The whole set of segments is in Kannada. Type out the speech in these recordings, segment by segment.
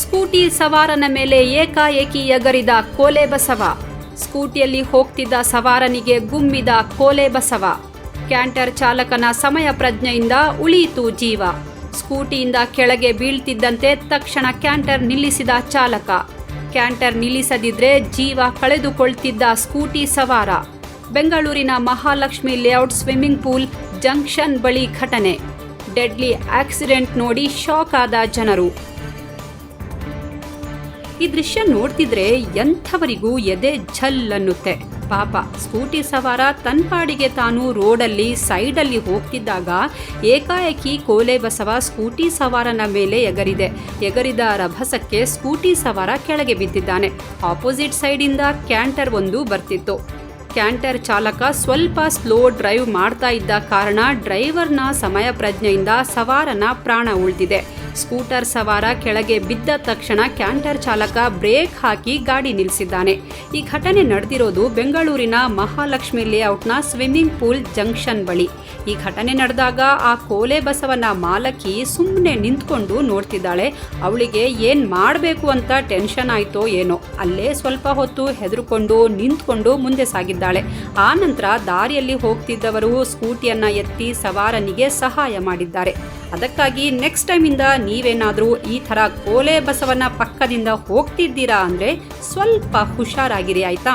ಸ್ಕೂಟಿ ಸವಾರನ ಮೇಲೆ ಏಕಾಏಕಿ ಎಗರಿದ ಕೋಲೆ ಬಸವ. ಸ್ಕೂಟಿಯಲ್ಲಿ ಹೋಗ್ತಿದ್ದ ಸವಾರನಿಗೆ ಗುಮ್ಮಿದ ಕೋಲೆ ಬಸವ. ಕ್ಯಾಂಟರ್ ಚಾಲಕನ ಸಮಯ ಪ್ರಜ್ಞೆಯಿಂದ ಉಳಿಯಿತು ಜೀವ. ಸ್ಕೂಟಿಯಿಂದ ಕೆಳಗೆ ಬೀಳ್ತಿದ್ದಂತೆ ತಕ್ಷಣ ಕ್ಯಾಂಟರ್ ನಿಲ್ಲಿಸಿದ ಚಾಲಕ. ಕ್ಯಾಂಟರ್ ನಿಲ್ಲಿಸದಿದ್ರೆ ಜೀವ ಕಳೆದುಕೊಳ್ತಿದ್ದ ಸ್ಕೂಟಿ ಸವಾರ. ಬೆಂಗಳೂರಿನ Mahalakshmi layout swimming pool junction ಬಳಿ ಘಟನೆ. ಡೆಡ್ಲಿ ಆಕ್ಸಿಡೆಂಟ್ ನೋಡಿ ಶಾಕ್ ಆದ ಜನರು. ಈ ದೃಶ್ಯ ನೋಡ್ತಿದ್ರೆ ಎಂಥವರಿಗೂ ಎದೆ ಝಲ್ ಅನ್ನುತ್ತೆ. ಪಾಪ, ಸ್ಕೂಟಿ ಸವಾರ ತನ್ಪಾಡಿಗೆ ತಾನು ರೋಡಲ್ಲಿ, ಸೈಡಲ್ಲಿ ಹೋಗ್ತಿದ್ದಾಗ ಏಕಾಏಕಿ ಕೋಲೆ ಬಸವ ಸ್ಕೂಟಿ ಸವಾರನ ಮೇಲೆ ಎಗರಿದೆ. ಎಗರಿದ ರಭಸಕ್ಕೆ ಸ್ಕೂಟಿ ಸವಾರ ಕೆಳಗೆ ಬಿದ್ದಿದ್ದಾನೆ. ಆಪೋಸಿಟ್ ಸೈಡಿಂದ ಕ್ಯಾಂಟರ್ ಒಂದು ಬರ್ತಿತ್ತು. ಕ್ಯಾಂಟರ್ ಚಾಲಕ ಸ್ವಲ್ಪ ಸ್ಲೋ ಡ್ರೈವ್ ಮಾಡ್ತಾ ಇದ್ದ ಕಾರಣ ಡ್ರೈವರ್ನ ಸಮಯ ಪ್ರಜ್ಞೆಯಿಂದ ಸವಾರನ ಪ್ರಾಣ ಉಳಿದಿದೆ. ಸ್ಕೂಟರ್ ಸವಾರ ಕೆಳಗೆ ಬಿದ್ದ ತಕ್ಷಣ ಕ್ಯಾಂಟರ್ ಚಾಲಕ ಬ್ರೇಕ್ ಹಾಕಿ ಗಾಡಿ ನಿಲ್ಲಿಸಿದ್ದಾನೆ. ಈ ಘಟನೆ ನಡೆದಿರೋದು ಬೆಂಗಳೂರಿನ ಮಹಾಲಕ್ಷ್ಮಿ ಲೇಔಟ್ನ ಸ್ವಿಮ್ಮಿಂಗ್ ಪೂಲ್ ಜಂಕ್ಷನ್ ಬಳಿ. ಈ ಘಟನೆ ನಡೆದಾಗ ಆ ಕೋಲೆ ಬಸವನ ಮಾಲಕಿ ಸುಮ್ಮನೆ ನಿಂತ್ಕೊಂಡು ನೋಡ್ತಿದ್ದಾಳೆ. ಅವಳಿಗೆ ಏನ್ ಮಾಡಬೇಕು ಅಂತ ಟೆನ್ಷನ್ ಆಯ್ತೋ ಏನೋ. ಅಲ್ಲೇ ಸ್ವಲ್ಪ ಹೊತ್ತು ಹೆದರುಕೊಂಡು ನಿಂತ್ಕೊಂಡು ಮುಂದೆ ಸಾಗಿದ್ದಾಳೆ ಆ ನಂತರ ದಾರಿಯಲ್ಲಿ ಹೋಗ್ತಿದ್ದವರು ಸ್ಕೂಟಿಯನ್ನ ಎತ್ತಿ ಸವಾರನಿಗೆ ಸಹಾಯ ಮಾಡಿದ್ದಾರೆ. ಅದಕ್ಕಾಗಿ ನೆಕ್ಸ್ಟ್ ಟೈಮಿಂದ ನೀವೇನಾದರೂ ಈ ಥರ ಕೋಲೆ ಬಸವನ ಪಕ್ಕದಿಂದ ಹೋಗ್ತಿದ್ದೀರಾ ಅಂದರೆ ಸ್ವಲ್ಪ ಹುಷಾರಾಗಿರಿ, ಆಯ್ತಾ?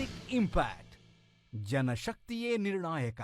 ಇದು ಪಬ್ಲಿಕ್ ಇಂಪ್ಯಾಕ್ಟ್ ಜನಶಕ್ತಿಯೇ ನಿರ್ಣಾಯಕ